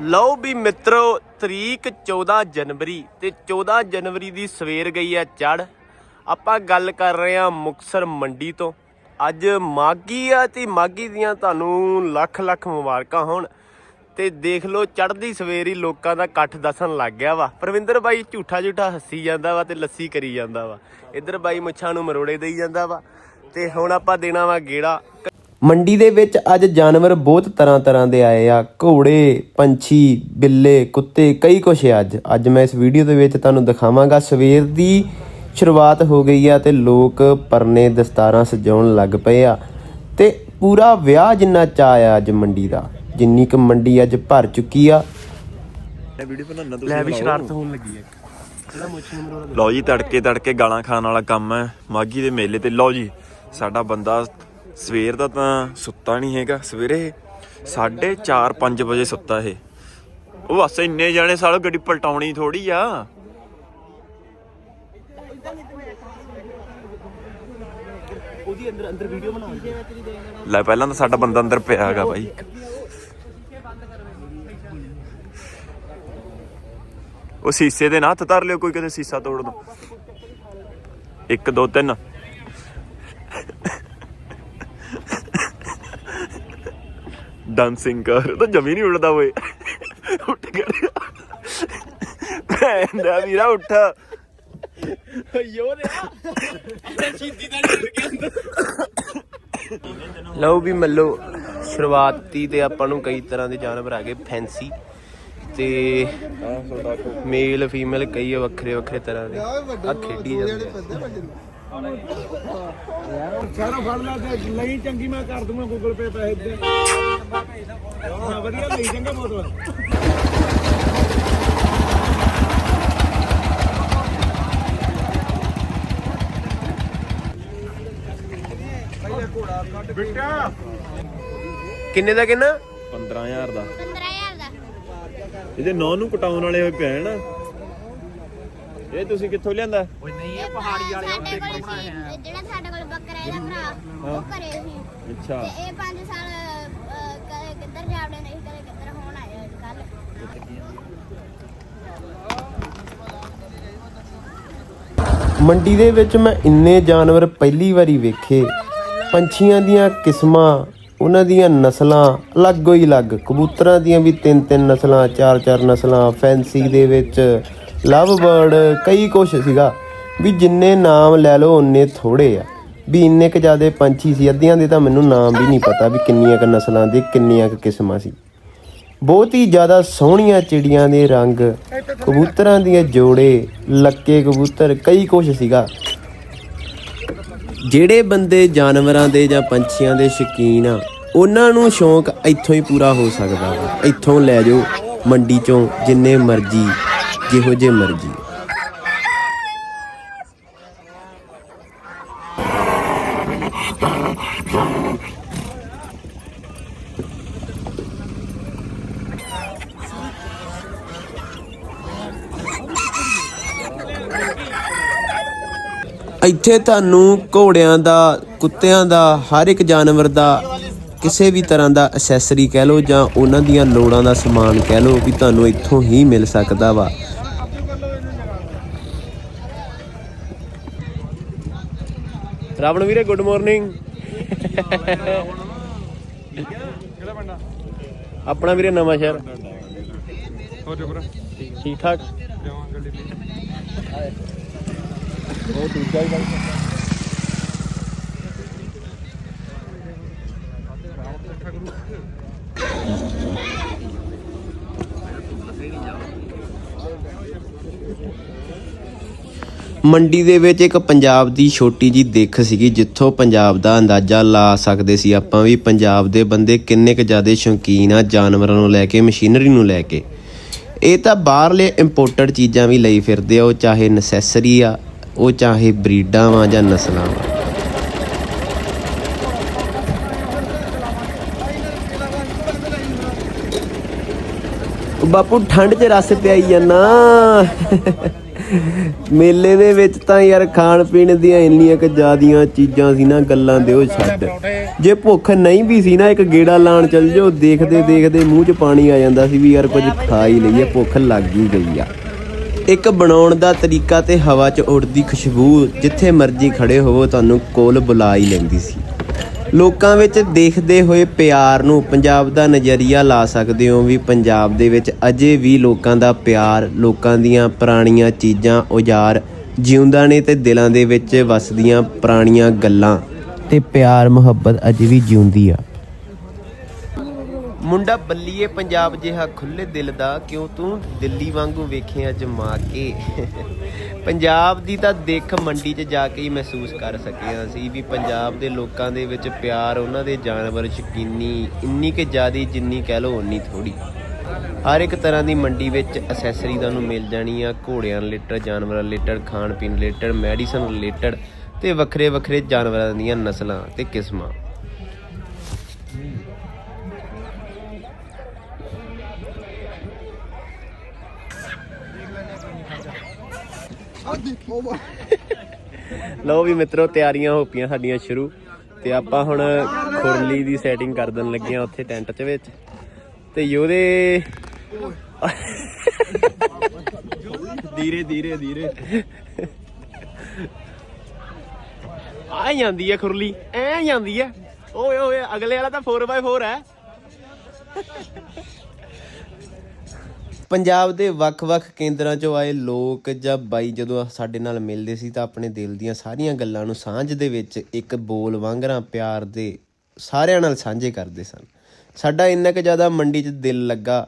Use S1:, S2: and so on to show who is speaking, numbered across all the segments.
S1: ਲਓ ਵੀ ਮਿੱਤਰੋ, ਤਰੀਕ 14 ਜਨਵਰੀ ਤੇ 14 ਜਨਵਰੀ ਦੀ ਸਵੇਰ ਗਈ ਆ ਚੜ ਆਪਾਂ ਗੱਲ ਕਰ ਰਹੇ ਹਾਂ ਮੁਕਸਰ ਮੰਡੀ ਤੋਂ। ਅੱਜ ਮਾਗੀ ਆ ਤੇ ਮਾਗੀ ਦੀਆਂ ਤੁਹਾਨੂੰ ਲੱਖ ਲੱਖ ਮੁਬਾਰਕਾਂ ਹੋਣ। ਤੇ ਦੇਖ ਲਓ, ਚੜ੍ਹਦੀ ਸਵੇਰ ਹੀ ਲੋਕਾਂ ਦਾ ਇਕੱਠ ਦੱਸਣ ਲੱਗ ਗਿਆ ਵਾ। ਪ੍ਰਵਿੰਦਰ ਬਾਈ ਝੂਠਾ ਝੂਠਾ ਹੱਸੀ ਜਾਂਦਾ ਵਾ ਤੇ ਲੱਸੀ ਕਰੀ ਜਾਂਦਾ ਵਾ। ਇੱਧਰ ਬਾਈ ਮੁੱਛਾਂ ਨੂੰ ਮਰੋੜੇ ਦੇਈ ਜਾਂਦਾ ਵਾ। ਤੇ ਹੁਣ ਆਪਾਂ ਦੇਣਾ ਵਾ ਗੇੜਾ। ਮੰਡੀ ਦੇ ਵਿੱਚ ਅੱਜ ਜਾਨਵਰ ਬਹੁਤ ਤਰ੍ਹਾਂ ਤਰ੍ਹਾਂ ਦੇ ਆਏ ਆ। ਘੋੜੇ ਪੰਛੀ ਬਿੱਲੇ ਕੁੱਤੇ ਕਈ ਕੁਛ ਆ ਅੱਜ। ਅੱਜ ਮੈਂ ਇਸ ਵੀਡੀਓ ਦੇ ਵਿੱਚ ਤੁਹਾਨੂੰ ਦਿਖਾਵਾਂਗਾ। ਸਵੇਰ ਦੀ ਸ਼ੁਰੂਆਤ ਹੋ ਗਈ ਆ ਤੇ ਲੋਕ ਪਰਨੇ ਦਸਤਾਰਾਂ ਸਜਾਉਣ ਲੱਗ ਪਏ ਆ। ਤੇ ਪੂਰਾ ਵਿਆਹ ਜਿੰਨਾ ਚਾਅ ਆ ਅੱਜ ਮੰਡੀ ਦਾ ਜਿੰਨੀ ਕੁ ਮੰਡੀ ਅੱਜ ਭਰ ਚੁੱਕੀ ਆ।
S2: ਵੀਡੀਓ ਬਣਾਉਣਾ
S1: ਲੈ ਵੀ ਸ਼ਰਾਰਤ ਹੋਣ ਲੱਗੀ ਮਰੋੜਾ
S2: ਲਓ ਜੀ ਤੜਕੇ ਤੜਕੇ ਗਾਲਾਂ ਖਾਣ ਵਾਲਾ ਕੰਮ ਹੈ। ਮਾਗੀ ਦੇ ਮੇਲੇ ਤੇ ਲਓ ਜੀ ਸਾਡਾ ਬੰਦਾ ਸਵੇਰ ਦਾ ਤਾਂ ਸੁੱਤਾ ਨਹੀਂ ਹੈਗਾ, ਸਵੇਰੇ 4:30 5 ਵਜੇ ਸੁੱਤਾ ਇਹ। ਉਹ ਬਸ ਇੰਨੇ ਜਾਣੇ ਸਾਲ ਗੱਡੀ ਪਲਟਾਉਣੀ ਥੋੜੀ ਆ।
S1: ਉਹਦੀ ਅੰਦਰ ਅੰਦਰ ਵੀਡੀਓ ਬਣਾ
S2: ਲੈ ਪਹਿਲਾਂ ਤਾਂ ਸਾਡਾ ਬੰਦਾ ਅੰਦਰ ਪਿਆ ਹੈਗਾ ਬਾਈ। ਉਹ ਸੀਸੇ ਦੇ ਨਾ ਹੱਥ ਧਰ ਲਿਓ, ਕੋਈ ਕਦੇ ਸੀਸਾ ਤੋੜ ਦੋ। 1 2 3 ਡਾਂਸਿੰਗ ਕਰ। ਉਹ ਤਾਂ ਜਮੀ ਨਹੀਂ ਉੱਡਦਾ ਓਏ। ਉੱਠ ਗਿਆ ਭੈਂਦਾ ਵੀਰਾ ਉੱਠ।
S1: ਯੋ ਦੇ ਸਿੱਧੀ ਤਾਂ ਉੱਡ ਕੇ ਅੰਦਰ। ਲਓ ਵੀ ਮੱਲੋ ਸ਼ੁਰੂਆਤੀ ਤੇ ਆਪਾਂ ਨੂੰ ਕਈ ਤਰ੍ਹਾਂ ਦੇ ਜਾਨਵਰ ਆ ਗਏ ਫੈਂਸੀ ਤੇ ਮੇਲ ਫੀਮੇਲ ਕਈ ਵੱਖਰੇ ਵੱਖਰੇ ਤਰ੍ਹਾਂ ਦੇ। ਆ ਖੇਡੀ ਜਾਂਦੇ ਆ।
S3: ਸਾਰਾ ਫੜ ਲਾ ਤੇ ਲਈ ਚੰਗੀ ਮੈਂ ਕਰ ਦੂੰਗਾ ਗੂਗਲ ਪੇ ਪੈਸੇ ਦੇ। ਹਾਂ ਵਧੀਆ ਲਈ ਚੰਗਾ ਬੋਤਲ ਬਿੱਟਾ।
S1: ਕਿੰਨੇ ਦਾ ਕਿੰਨਾ?
S2: 15000 ਦਾ।
S4: 15000 ਦਾ।
S2: ਇਹਦੇ ਨੌ ਨੂੰ ਕਟਾਉਣ ਵਾਲੇ ਹੋਏ ਪਏ ਨਾ ਇਹ ਤੁਸੀਂ ਕਿੱਥੋਂ ਲਿਆਂਦਾ?
S4: ਇਹ ਪਹਾੜੀ ਵਾਲੇ ਸਾਡੇ ਕੋਲ ਜਿਹੜਾ ਸਾਡੇ ਕੋਲ ਬੱਕਰਾ ਇਹਦਾ ਭਰਾ ਉਹ ਘਰੇ ਸੀ।
S2: ਅੱਛਾ।
S4: ਤੇ ਇਹ 5 ਸਾਲ ਕਦੇ ਕਿੱਧਰ ਜਾਵੜੇ ਨਹੀਂ ਕਦੇ ਕਿੱਧਰ ਹੋਣ ਆਇਆ ਅੱਜ ਕੱਲ
S1: ਮੰਡੀ ਦੇ ਵਿੱਚ ਮੈਂ ਇੰਨੇ ਜਾਨਵਰ ਪਹਿਲੀ ਵਾਰੀ ਵੇਖੇ। ਪੰਛੀਆਂ ਦੀਆਂ ਕਿਸਮਾਂ ਉਹਨਾਂ ਦੀਆਂ ਨਸਲਾਂ ਅਲੱਗੋ ਹੀ ਅਲੱਗ ਕਬੂਤਰਾਂ ਦੀਆਂ ਵੀ ਤਿੰਨ ਤਿੰਨ ਨਸਲਾਂ ਚਾਰ ਚਾਰ ਨਸਲਾਂ ਫੈਂਸੀ ਦੇ ਵਿੱਚ। ਲਵ ਬਰਡ ਕਈ ਕੁਛ ਸੀਗਾ। ਵੀ ਜਿੰਨੇ ਨਾਮ ਲੈ ਲਓ ਉਨੇ ਥੋੜੇ ਆ। ਵੀ ਇੰਨੇ ਕੁ ਜਿਆਦੇ ਪੰਛੀ ਸੀ, ਅੱਧਿਆਂ ਦੇ ਤਾਂ ਮੈਨੂੰ ਨਾਮ ਵੀ ਨਹੀਂ ਪਤਾ ਵੀ ਕਿੰਨੀਆਂ ਕੁ ਨਸਲਾਂ ਦੇ, ਕਿੰਨੀਆਂ ਕੁ ਕਿਸਮਾਂ ਸੀ। ਬਹੁਤ ਹੀ ਜ਼ਿਆਦਾ ਸੋਹਣੀਆਂ ਚਿੜੀਆਂ ਦੇ ਰੰਗ, ਕਬੂਤਰਾਂ ਦੀਆਂ ਜੋੜੇ, ਲੱਕੇ ਕਬੂਤਰ, ਕਈ ਕੁਛ ਸੀਗਾ। ਜਿਹੜੇ ਬੰਦੇ ਜਾਨਵਰਾਂ ਦੇ ਜਾਂ ਪੰਛੀਆਂ ਦੇ ਸ਼ੌਕੀਨ ਆ, ਉਹਨਾਂ ਨੂੰ ਸ਼ੌਂਕ ਇੱਥੋਂ ਹੀ ਪੂਰਾ ਹੋ ਸਕਦਾ ਹੈ ਇੱਥੋਂ ਲੈ ਜਾਓ ਮੰਡੀ ਚੋਂ, ਜਿੰਨੇ ਮਰਜ਼ੀ ਜਿਹੋ ਜੇ ਮਰਜ਼ੀ। ਇੱਥੇ ਤੁਹਾਨੂੰ ਘੋੜਿਆਂ ਦਾ, ਕੁੱਤਿਆਂ ਦਾ, ਹਰ ਇੱਕ ਜਾਨਵਰ ਦਾ ਕਿਸੇ ਵੀ ਤਰ੍ਹਾਂ ਦਾ ਅਸੈਸਰੀ ਕਹਿ ਲਓ ਜਾਂ ਉਹਨਾਂ ਦੀਆਂ ਲੋੜਾਂ ਦਾ ਸਮਾਨ ਕਹਿ ਲਓ ਵੀ ਤੁਹਾਨੂੰ ਇੱਥੋਂ ਹੀ ਮਿਲ ਸਕਦਾ ਵਾ। ਰਾਵਣ ਵੀਰੇ ਗੁੱਡ ਮਾਰਨਿੰਗ
S3: ਕਿਹੜਾ ਪਿੰਡਾ
S1: ਆਪਣਾ ਵੀਰੇ ਨਵਾਂ ਸ਼ਹਿਰ।
S3: ਹੋ ਜਾ ਭਰਾ
S1: ਠੀਕ ਠਾਕ।
S3: ਲਿਆਵਾਂ ਗੱਡੀ ਲਈ।
S1: ਮੰਡੀ ਦੇ ਵਿੱਚ ਇੱਕ ਪੰਜਾਬ ਦੀ ਛੋਟੀ ਜੀ ਦਿੱਖ ਸੀਗੀ, ਜਿੱਥੋਂ ਪੰਜਾਬ ਦਾ ਅੰਦਾਜ਼ਾ ਲਾ ਸਕਦੇ ਸੀ ਆਪਾਂ ਵੀ ਪੰਜਾਬ ਦੇ ਬੰਦੇ ਕਿੰਨੇ ਕੁ ਜ਼ਿਆਦਾ ਸ਼ੌਕੀਨ ਆ ਜਾਨਵਰਾਂ ਨੂੰ ਲੈ ਕੇ, ਮਸ਼ੀਨਰੀ ਨੂੰ ਲੈ ਕੇ। ਇਹ ਤਾਂ ਬਾਹਰਲੇ ਇੰਪੋਰਟਡ ਚੀਜ਼ਾਂ ਵੀ ਲਈ ਫਿਰਦੇ ਆ, ਉਹ ਚਾਹੇ ਨੈਸੈਸਰੀ ਆ, ਉਹ ਚਾਹੇ ਬਰੀਡਾਂ ਵਾਂ ਜਾਂ ਨਸਲਾਂ ਵਾਂ। ਬਾਪੂ, ਠੰਡ 'ਚ ਰਸ ਪਿਆਈ ਜਾਂਦਾ। ਮੇਲੇ ਦੇ ਵਿੱਚ ਤਾਂ ਯਾਰ ਖਾਣ ਪੀਣ ਦੀਆਂ ਇੰਨੀਆਂ ਕੁ ਜ਼ਿਆਦੀਆਂ ਚੀਜ਼ਾਂ ਸੀ ਨਾ ਗੱਲਾਂ ਦਿਓ ਛੱਡ। ਜੇ ਭੁੱਖ ਨਹੀਂ ਵੀ ਸੀ ਨਾ ਇੱਕ ਗੇੜਾ ਲਾਣ ਚੱਲ ਜਾਓ ਦੇਖਦੇ ਦੇਖਦੇ ਮੂੰਹ 'ਚ ਪਾਣੀ ਆ ਜਾਂਦਾ ਸੀ ਵੀ ਯਾਰ ਕੁਝ ਖਾ ਹੀ ਲਈਏ ਭੁੱਖ ਲੱਗ ਹੀ ਗਈ ਆ। ਇੱਕ ਬਣਾਉਣ ਦਾ ਤਰੀਕਾ ਤੇ ਹਵਾ 'ਚ ਉੱਡਦੀ ਖੁਸ਼ਬੂ ਜਿੱਥੇ ਮਰਜ਼ੀ ਖੜੇ ਹੋਵੋ ਤੁਹਾਨੂੰ ਕੋਲ ਬੁਲਾ ਹੀ ਲੈਂਦੀ ਸੀ। ਲੋਕਾਂ ਵਿੱਚ ਦੇਖਦੇ ਹੋਏ ਪਿਆਰ ਨੂੰ ਪੰਜਾਬ ਦਾ ਨਜ਼ਰੀਆ ਲਾ ਸਕਦੇ ਹੋ ਵੀ ਪੰਜਾਬ ਦੇ ਵਿੱਚ ਅਜੇ ਵੀ ਲੋਕਾਂ ਦਾ ਪਿਆਰ, ਲੋਕਾਂ ਦੀਆਂ ਪੁਰਾਣੀਆਂ ਚੀਜ਼ਾਂ ਔਜ਼ਾਰ ਜਿਉਂਦਾ ਨੇ ਤੇ ਦਿਲਾਂ ਦੇ ਵਿੱਚ ਵਸਦੀਆਂ ਪੁਰਾਣੀਆਂ ਗੱਲਾਂ ਤੇ ਪਿਆਰ ਮੁਹੱਬਤ ਅਜੇ ਵੀ ਜਿਉਂਦੀ ਆ। ਮੁੰਡਾ ਬੱਲੀਏ ਪੰਜਾਬ ਜਿਹਾ ਖੁੱਲੇ ਦਿਲ ਦਾ, ਕਿਉਂ ਤੂੰ ਦਿੱਲੀ ਵਾਂਗੂ ਵੇਖਿਆ ਜਮਾ ਕੇ? ਪੰਜਾਬ ਦੀ ਤਾਂ ਦੇਖ ਮੰਡੀ 'ਚ ਜਾ ਕੇ ਹੀ ਮਹਿਸੂਸ ਕਰ ਸਕੇ ਅਸੀਂ ਵੀ ਪੰਜਾਬ ਦੇ ਲੋਕਾਂ ਦੇ ਵਿੱਚ ਪਿਆਰ ਉਹਨਾਂ ਦੇ ਜਾਨਵਰ ਸ਼ਕੀਨੀ, ਇੰਨੀ ਕਿ ਜ਼ਿਆਦੀ ਜਿੰਨੀ ਕਹਿ ਲਓ ਉਨੀ ਥੋੜੀ ਹਰ ਇੱਕ ਤਰ੍ਹਾਂ ਦੀ ਮੰਡੀ ਵਿੱਚ ਅਸੈਸਰੀ ਤੁਹਾਨੂੰ ਮਿਲ ਜਾਣੀ ਆ ਘੋੜਿਆਂ ਰਿਲੇਟਡ ਜਾਨਵਰਾਂ ਰਿਲੇਟਡ ਖਾਣ ਪੀਣ ਰਿਲੇਟਡ ਮੈਡੀਸਨ ਰਿਲੇਟਡ ਤੇ ਵੱਖਰੇ ਵੱਖਰੇ ਜਾਨਵਰਾਂ ਦੀਆਂ ਨਸਲਾਂ ਤੇ ਕਿਸਮਾਂ। ਲਓ ਵੀ ਮਿੱਤਰੋ, ਤਿਆਰੀਆਂ ਹੋ ਪਈਆਂ ਸਾਡੀਆਂ ਸ਼ੁਰੂ ਤੇ ਆਪਾਂ ਹੁਣ ਖੁਰਲੀ ਦੀ ਸੈਟਿੰਗ ਕਰ ਦੇਣ ਲੱਗੇ ਆ ਉੱਥੇ ਟੈਂਟ 'ਚ ਵਿੱਚ। ਤੇ ਯੋਦੇ ਧੀਰੇ ਧੀਰੇ ਧੀਰੇ। ਆ ਜਾਂਦੀ ਹੈ ਖੁਰਲੀ, ਐ ਜਾਂਦੀ ਹੈ ਓਏ ਓਏ, ਅਗਲੇ ਵਾਲਾ ਤਾਂ 4x4 ਹੈ। ਪੰਜਾਬ ਦੇ ਵੱਖ-ਵੱਖ ਕੇਂਦਰਾਂ 'ਚੋਂ ਆਏ ਲੋਕ ਜਾਂ ਬਾਈ ਜਦੋਂ ਸਾਡੇ ਨਾਲ ਮਿਲਦੇ ਸੀ ਤਾਂ ਆਪਣੇ ਦਿਲ ਦੀਆਂ ਸਾਰੀਆਂ ਗੱਲਾਂ ਨੂੰ ਸਾਂਝ ਦੇ ਵਿੱਚ ਇੱਕ ਬੋਲ ਵਾਂਗਰਾਂ ਪਿਆਰ ਦੇ ਸਾਰਿਆਂ ਨਾਲ ਸਾਂਝੇ ਕਰਦੇ ਸਨ। ਸਾਡਾ ਇੰਨਾ ਕੁ ਜ਼ਿਆਦਾ ਮੰਡੀ 'ਚ ਦਿਲ ਲੱਗਾ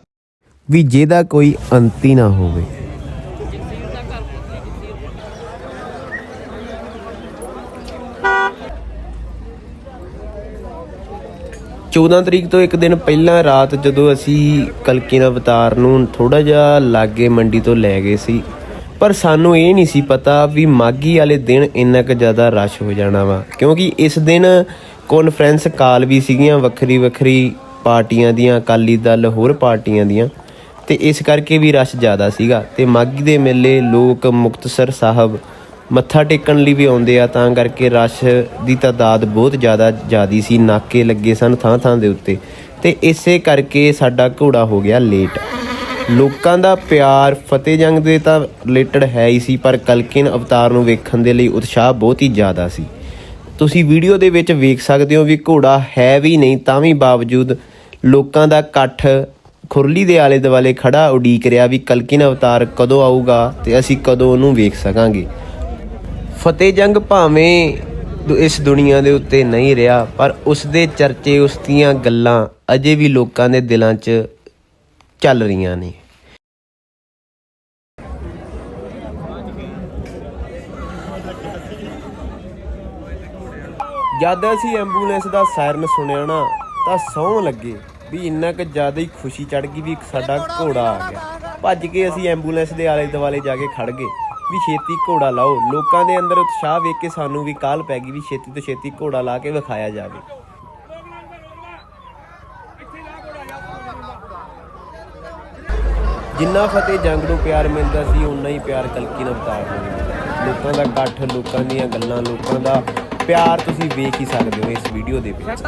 S1: ਵੀ ਜਿਹਦਾ ਕੋਈ ਅੰਤ ਹੀ ਨਾ ਹੋਵੇ। ਚੌਦਾਂ ਤਰੀਕ ਤੋਂ ਇੱਕ ਦਿਨ ਪਹਿਲਾਂ ਰਾਤ ਜਦੋਂ ਅਸੀਂ ਕਲਕੀ ਦਾ ਅਵਤਾਰ ਨੂੰ ਥੋੜਾ ਜਿਹਾ ਲਾਗੇ ਮੰਡੀ ਤੋਂ ਲੈ ਗਏ ਸੀ, ਪਰ ਸਾਨੂੰ ਇਹ ਨਹੀਂ ਸੀ ਪਤਾ ਵੀ ਮਾਗੀ ਵਾਲੇ ਦਿਨ ਇੰਨਾ ਕੁ ਜ਼ਿਆਦਾ ਰਸ਼ ਹੋ ਜਾਣਾ ਵਾ, ਕਿਉਂਕਿ ਇਸ ਦਿਨ ਕਾਨਫਰੰਸ ਕਾਲ ਵੀ ਸੀਗੀਆਂ ਵੱਖਰੀ ਵੱਖਰੀ ਪਾਰਟੀਆਂ ਦੀਆਂ, ਅਕਾਲੀ ਦਲ ਹੋਰ ਪਾਰਟੀਆਂ ਦੀਆਂ, ਤੇ ਇਸ ਕਰਕੇ ਵੀ ਰਸ਼ ਜ਼ਿਆਦਾ ਸੀਗਾ, ਤੇ ਮਾਗੀ ਦੇ ਮੇਲੇ ਲੋਕ ਮੁਕਤਸਰ ਸਾਹਿਬ ਮੱਥਾ ਟੇਕਣ ਲਈ ਵੀ ਆਉਂਦੇ ਆ, ਤਾਂ ਕਰਕੇ ਰਸ਼ ਦੀ ਤਾਦਾਦ ਬਹੁਤ ਜ਼ਿਆਦਾ ਜ਼ਿਆਦੀ ਸੀ, ਨਾਕੇ ਲੱਗੇ ਸਨ ਥਾਂ ਥਾਂ ਦੇ ਉੱਤੇ। ਤੇ ਇਸੇ ਕਰਕੇ ਸਾਡਾ ਘੋੜਾ ਹੋ ਗਿਆ ਲੇਟ ਲੋਕਾਂ ਦਾ ਪਿਆਰ ਫਤਿਹ ਜੰਗ ਦੇ ਤਾਂ ਰਿਲੇਟਡ ਹੈ ਹੀ ਸੀ, ਪਰ ਕਲਕਿਨ ਅਵਤਾਰ ਨੂੰ ਵੇਖਣ ਦੇ ਲਈ ਉਤਸ਼ਾਹ ਬਹੁਤ ਹੀ ਜ਼ਿਆਦਾ ਸੀ। ਤੁਸੀਂ ਵੀਡੀਓ ਦੇ ਵਿੱਚ ਵੇਖ ਸਕਦੇ ਹੋ ਵੀ ਘੋੜਾ ਹੈ ਵੀ ਨਹੀਂ, ਤਾਂ ਵੀ ਬਾਵਜੂਦ ਲੋਕਾਂ ਦਾ ਇਕੱਠ ਖੁਰਲੀ ਦੇ ਆਲੇ ਦੁਆਲੇ ਖੜਾ ਉਡੀਕ ਰਿਹਾ ਵੀ ਕਲਕਿਨ ਅਵਤਾਰ ਕਦੋਂ ਆਊਗਾ ਤੇ ਅਸੀਂ ਕਦੋਂ ਉਹਨੂੰ ਵੇਖ ਸਕਾਂਗੇ। ਫਤਿਹ ਜੰਗ ਭਾਵੇਂ ਦੁ- ਇਸ ਦੁਨੀਆ ਦੇ ਉੱਤੇ ਨਹੀਂ ਰਿਹਾ, ਪਰ ਉਸ ਦੇ ਚਰਚੇ ਉਸ ਦੀਆਂ ਗੱਲਾਂ ਅਜੇ ਵੀ ਲੋਕਾਂ ਦੇ ਦਿਲਾਂ 'ਚ ਚੱਲ ਰਹੀਆਂ ਨੇ। ਜਦ ਅਸੀਂ ਐਂਬੂਲੈਂਸ ਦਾ ਸਾਇਰਨ ਸੁਣਿਆ ਨਾ, ਤਾਂ ਸੌਂ ਲੱਗੇ ਵੀ ਇੰਨਾ ਕੁ ਜ਼ਿਆਦਾ ਹੀ ਖੁਸ਼ੀ ਚੜ ਗਈ ਵੀ ਇੱਕ ਸਾਡਾ ਘੋੜਾ ਆ ਗਿਆ। ਭੱਜ ਕੇ ਅਸੀਂ ਐਂਬੂਲੈਂਸ ਦੇ ਆਲੇ ਦੁਆਲੇ ਜਾ ਕੇ ਖੜ ਗਏ। ਵੀ ਛੇਤੀ ਘੋੜਾ ਲਾਓ। ਲੋਕਾਂ ਦੇ ਅੰਦਰ ਉਤਸ਼ਾਹ ਵੇਖ ਕੇ ਸਾਨੂੰ ਵੀ ਕਾਲ ਪੈ ਗਈ ਵੀ ਛੇਤੀ ਤੋਂ ਛੇਤੀ ਘੋੜਾ ਲਾ ਕੇ ਵਿਖਾਇਆ ਜਾਵੇ। ਜਿੰਨਾ ਫਤਿਹ ਜੰਗ ਨੂੰ ਪਿਆਰ ਮਿਲਦਾ ਸੀ ਉਨਾ ਹੀ ਪਿਆਰ ਕਲਕੀ ਨੂੰ ਅਵਤਾਰ ਨੂੰ ਮਿਲਦਾ ਲੋਕਾਂ ਦਾ ਇਕੱਠ, ਲੋਕਾਂ ਦੀਆਂ ਗੱਲਾਂ, ਲੋਕਾਂ ਦਾ ਪਿਆਰ ਤੁਸੀਂ ਵੇਖ ਹੀ ਸਕਦੇ ਹੋ ਇਸ ਵੀਡੀਓ ਦੇ ਵਿੱਚ।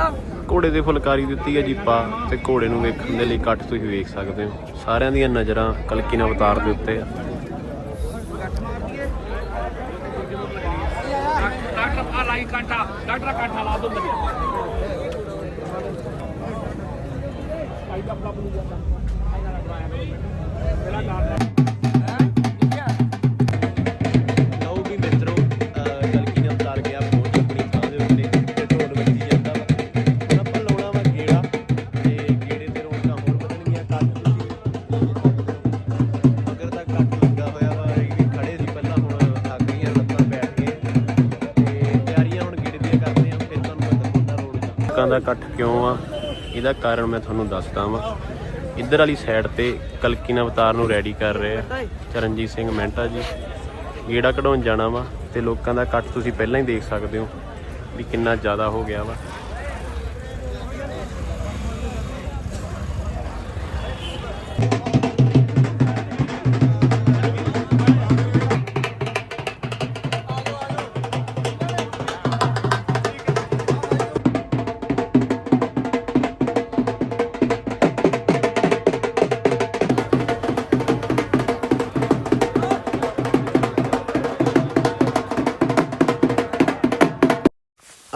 S1: ਘੋੜੇ ਦੇ ਫੁਲਕਾਰੀ ਦਿੱਤੀ ਹੈ ਜੀ ਪਾ ਤੇ ਘੋੜੇ ਨੂੰ ਵੇਖਣ ਦੇ ਲਈ ਇਕੱਠ ਤੁਸੀਂ ਵੇਖ ਸਕਦੇ ਹੋ। ਸਾਰਿਆਂ ਦੀਆਂ ਨਜ਼ਰਾਂ ਕਲਕੀ ਨੂੰ ਅਵਤਾਰ ਦੇ ਉੱਤੇ ਆ। ਲਓ ਦਾ ਇਕੱਠ ਕਿਉਂ ਆ? ਇਹਦਾ ਕਾਰਨ ਮੈਂ ਤੁਹਾਨੂੰ ਦੱਸਦਾ ਵਾਂ। ਇੱਧਰ ਵਾਲੀ ਸਾਈਡ ਤੇ ਕਲਕੀ ਅਵਤਾਰ ਨੂੰ ਰੈਡੀ ਕਰ ਰਹੇ ਆ। ਚਰਨਜੀਤ ਸਿੰਘ ਮਹਿੰਟਾ ਜੀ। ਗੇੜਾ ਕਢਾਉਣ ਜਾਣਾ ਵਾ ਤੇ ਲੋਕਾਂ ਦਾ ਇਕੱਠ ਤੁਸੀਂ ਪਹਿਲਾਂ ਹੀ ਦੇਖ ਸਕਦੇ ਹੋ ਵੀ ਕਿੰਨਾ ਜ਼ਿਆਦਾ ਹੋ ਗਿਆ ਵਾ।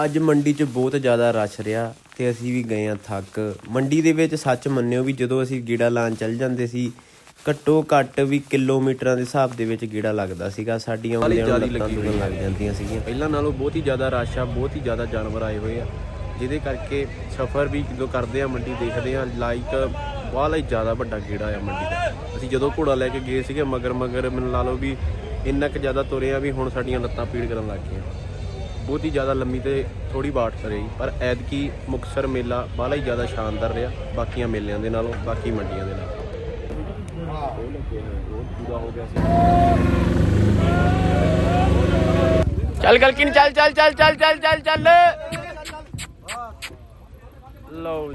S1: ਅੱਜ ਮੰਡੀ 'ਚ ਬਹੁਤ ਜ਼ਿਆਦਾ ਰਸ਼ ਰਿਹਾ ਤੇ ਅਸੀਂ ਵੀ ਗਏ ਆ ਥੱਕ। ਮੰਡੀ ਦੇ ਵਿੱਚ ਸੱਚ ਮੰਨਿਓ ਵੀ ਜਦੋਂ ਅਸੀਂ ਗੀੜਾ ਲਾਣ ਚੱਲ ਜਾਂਦੇ ਸੀ ਘੱਟੋ ਘੱਟ ਵੀ ਕਿਲੋਮੀਟਰਾਂ ਦੇ ਹਿਸਾਬ ਦੇ ਵਿੱਚ ਗੀੜਾ ਲੱਗਦਾ ਸੀਗਾ। ਸਾਡੀਆਂ ਲੱਤਾਂ ਦੁਖਣ ਲੱਗ ਜਾਂਦੀਆਂ ਸੀਗੀਆਂ। ਪਹਿਲਾਂ ਨਾਲੋਂ ਬਹੁਤ ਹੀ ਜ਼ਿਆਦਾ ਰਸ਼ ਆ ਬਹੁਤ ਹੀ ਜ਼ਿਆਦਾ ਜਾਨਵਰ ਆਏ ਹੋਏ ਆ। ਜਿਹਦੇ ਕਰਕੇ ਸਫ਼ਰ ਵੀ ਜਦੋਂ ਕਰਦੇ ਆ ਮੰਡੀ ਦੇਖਦੇ ਆ ਲਾਈਕ ਬਾਹਲਾ ਹੀ ਜ਼ਿਆਦਾ ਵੱਡਾ ਗੀੜਾ ਆ ਮੰਡੀ ਦਾ। ਅਸੀਂ ਜਦੋਂ ਘੋੜਾ ਲੈ ਕੇ ਗਏ ਸੀਗੇ ਮਗਰ ਮਗਰ ਮੈਨੂੰ ਲਾ ਲਓ ਵੀ ਇੰਨਾ ਕੁ ਜ਼ਿਆਦਾ ਤੁਰੇ ਆ ਵੀ ਹੁਣ ਸਾਡੀਆਂ ਲੱਤਾਂ ਪੀੜ ਕਰਨ ਲੱਗ ਗਈਆਂ। ਬਹੁਤ ਹੀ ਜ਼ਿਆਦਾ ਲੰਮੀ ਤੇ ਥੋੜੀ ਬਾਟ ਰਹੀ ਪਰ ਐਤਕੀ ਮੁਕਸਰ ਮੇਲਾ ਬਾਹਲਾ ਹੀ ਜ਼ਿਆਦਾ ਸ਼ਾਨਦਾਰ ਰਿਹਾ ਬਾਕੀਆਂ ਮੇਲਿਆਂ ਦੇ ਨਾਲੋਂ ਬਾਕੀ ਮੰਡੀਆਂ ਦੇ ਨਾਲੋਂ। ਚੱਲ ਗਲਕਿਨ ਚੱਲ ਚੱਲ ਚੱਲ ਚੱਲ ਚੱਲ ਚੱਲ ਚੱਲ। ਲਓ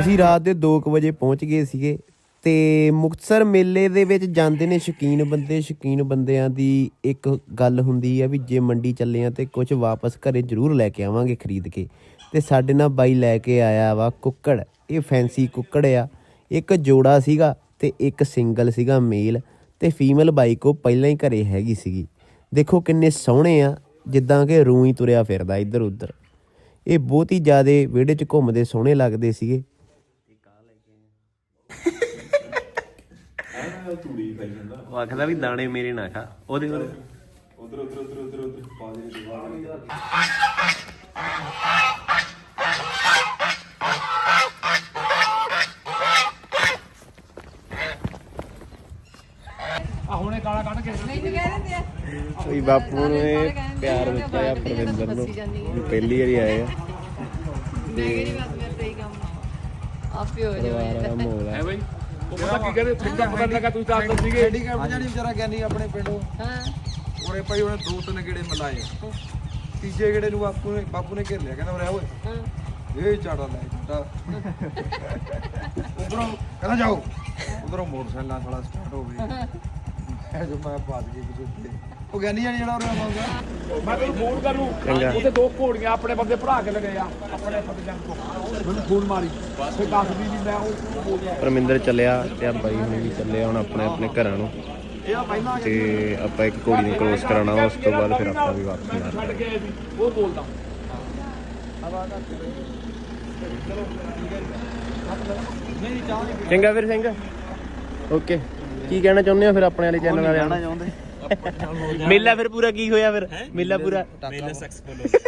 S1: ਅਸੀਂ ਰਾਤ ਦੇ 2 ਵਜੇ ਪਹੁੰਚ ਗਏ ਸੀਗੇ। ਤੇ ਮੁਕਤਸਰ ਮੇਲੇ ਦੇ ਵਿੱਚ ਜਾਂਦੇ ਨੇ ਸ਼ੌਕੀਨ ਬੰਦੇ। ਸ਼ੌਕੀਨ ਬੰਦਿਆਂ ਦੀ ਇੱਕ ਗੱਲ ਹੁੰਦੀ ਆ ਵੀ ਜੇ ਮੰਡੀ ਚੱਲੇ ਆ ਤੇ ਕੁਝ ਵਾਪਸ ਘਰੇ ਜ਼ਰੂਰ ਲੈ ਕੇ ਆਵਾਂਗੇ ਖਰੀਦ ਕੇ। ਤੇ ਸਾਡੇ ਨਾਲ ਬਾਈ ਲੈ ਕੇ ਆਇਆ ਵਾ ਕੁੱਕੜ। ਇਹ ਫੈਂਸੀ ਕੁੱਕੜ ਆ। ਇੱਕ ਜੋੜਾ ਸੀਗਾ ਤੇ ਇੱਕ ਸਿੰਗਲ ਸੀਗਾ ਮੇਲ। ਤੇ ਫੀਮੇਲ ਬਾਈ ਕੋ ਪਹਿਲਾਂ ਹੀ ਘਰੇ ਹੈਗੀ ਸੀਗੀ। ਦੇਖੋ ਕਿੰਨੇ ਸੋਹਣੇ ਆ। ਜਿੱਦਾਂ ਕਿ ਰੂੰ ਹੀ ਤੁਰਿਆ ਫਿਰਦਾ ਇੱਧਰ ਉੱਧਰ ਇਹ ਬਹੁਤ ਹੀ ਜ਼ਿਆਦੇ ਵਿਹੜੇ 'ਚ ਘੁੰਮਦੇ ਸੋਹਣੇ ਲੱਗਦੇ ਸੀਗੇ। ਉਹ ਆਖਦਾ ਵੀ ਦਾਣੇ ਮੇਰੇ ਨਾ ਖਾ। ਉਹਦੇ
S2: ਉਧਰ ਉਧਰ ਉਧਰ ਉਧਰ ਉਧਰ ਪਾ ਦੇ
S3: ਆ ਹੁਣੇ ਕਾਲਾ ਕੱਢ ਕੇ
S1: ਕੋਈ ਬਾਪੂ ਨੂੰ ਇਹ ਪਿਆਰ ਦਿੱਤਾ ਆ ਪ੍ਰਵਿੰਦਰ ਨੂੰ। ਵੀ ਪਹਿਲੀ ਵਾਰੀ ਆਏ ਆ।
S5: ਆਪੇ ਹੋ ਜਾਵੇ
S1: ਪਰਿਵਾਰ ਦਾ ਮਾਹੌਲ ਆ।
S3: ਹੈ ਬਈ। ਉਹ ਪਤਾ ਕੀ ਕਹਿੰਦੇ ਪਤਾ ਲੱਗਾ ਤੁਸੀਂ ਤਾਂ ਆਪ ਸੀਗੇ।
S6: ਹੈਂਡੀਕੈਪ ਜਾਨੀ ਵਿਚਾਰਾ ਗਿਆਨੀ ਆਪਣੇ ਪਿੰਡੋਂ?
S5: ਹਾਂ।
S6: ਉਰੇ ਭਾਈ ਉਹਨੇ ਦੋ ਤਿੰਨ ਗੇੜੇ ਮਲਾਏ। ਤੀਜੇ ਗੇੜੇ ਨੂੰ ਬਾਪੂ ਨੇ ਬਾਪੂ ਨੇ ਘੇਰ ਲਿਆ ਕਹਿੰਦਾ ਆ ਓਏ।
S5: ਹਾਂ।
S6: ਇਹ ਚਾੜਾ ਲੈ ਚਾੜਾ ਉਧਰੋਂ ਕਹਿੰਦਾ ਜਾਓ। ਉਧਰੋਂ ਮੋਟਰਸਾਈਕਲ ਨਾਲ ਸਾਲਾ ਸਟਾਰਟ ਹੋ ਗਈ ਇਹ ਜੋ ਮੈਂ ਬਾਤ ਗਈ ਕਿਸੇ ਤੇ ਉਹ ਗਿਆਨੀ ਜਾਨੀ ਜਿਹੜਾ ਉਰੇ ਆਉਂਦਾ
S3: ਮੈਂ ਤੈਨੂੰ ਫੋਨ ਕਰੂ। ਉਹਦੇ ਦੋ ਘੋੜੀਆਂ ਆਪਣੇ ਬੰਦੇ ਭਰਾ ਕੇ ਲਗੇ ਆ। ਆਪਣੇ ਫਤਿਹਜੰਗ ਤੋਂ ਮੈਨੂੰ ਫੋਨ ਮਾਰੀ। ਫਿਰ ਦੱਸਦੀ ਵੀ ਮੈਂ ਉਹ ਬੋਲ ਰਿਹਾ
S1: ਪਰਮਿੰਦਰ ਚੱਲਿਆ ਤੇ ਆ ਬਾਈ ਹੁਣੇ ਵੀ ਚੱਲੇ ਆ ਹੁਣ ਆਪਣੇ ਆਪਣੇ ਘਰਾਂ ਨੂੰ।
S3: ਇਹ ਆ ਪਹਿਲਾਂ
S1: ਤੇ ਆਪਾਂ ਇੱਕ ਘੋੜੀ ਨੂੰ ਕਲੋਸ ਕਰਾਉਣਾ ਵਾ, ਉਸ ਤੋਂ ਬਾਅਦ ਫਿਰ ਆਪਾਂ ਵੀ ਵਾਪਸ
S3: ਛੱਡ
S1: ਜਾਣਾ
S3: ਕੇ ਉਹ ਬੋਲਦਾ।
S1: ਚੰਗਾ ਫਿਰ ਸਿੰਘ। ਓਕੇ। ਕੀ ਕਹਿਣਾ ਚਾਹੁੰਦੇ ਆ ਫਿਰ ਆਪਣੇ ਵਾਲੇ ਚੈਨਲ ਵਾਲਿਆਂ ਨੂੰ? ਮੇਲਾ ਫਿਰ ਪੂਰਾ ਕੀ ਹੋਇਆ ਫਿਰ? ਮੇਲਾ ਪੂਰਾ? ਮੇਲਾ ਸਕਸੈਸਫੁਲ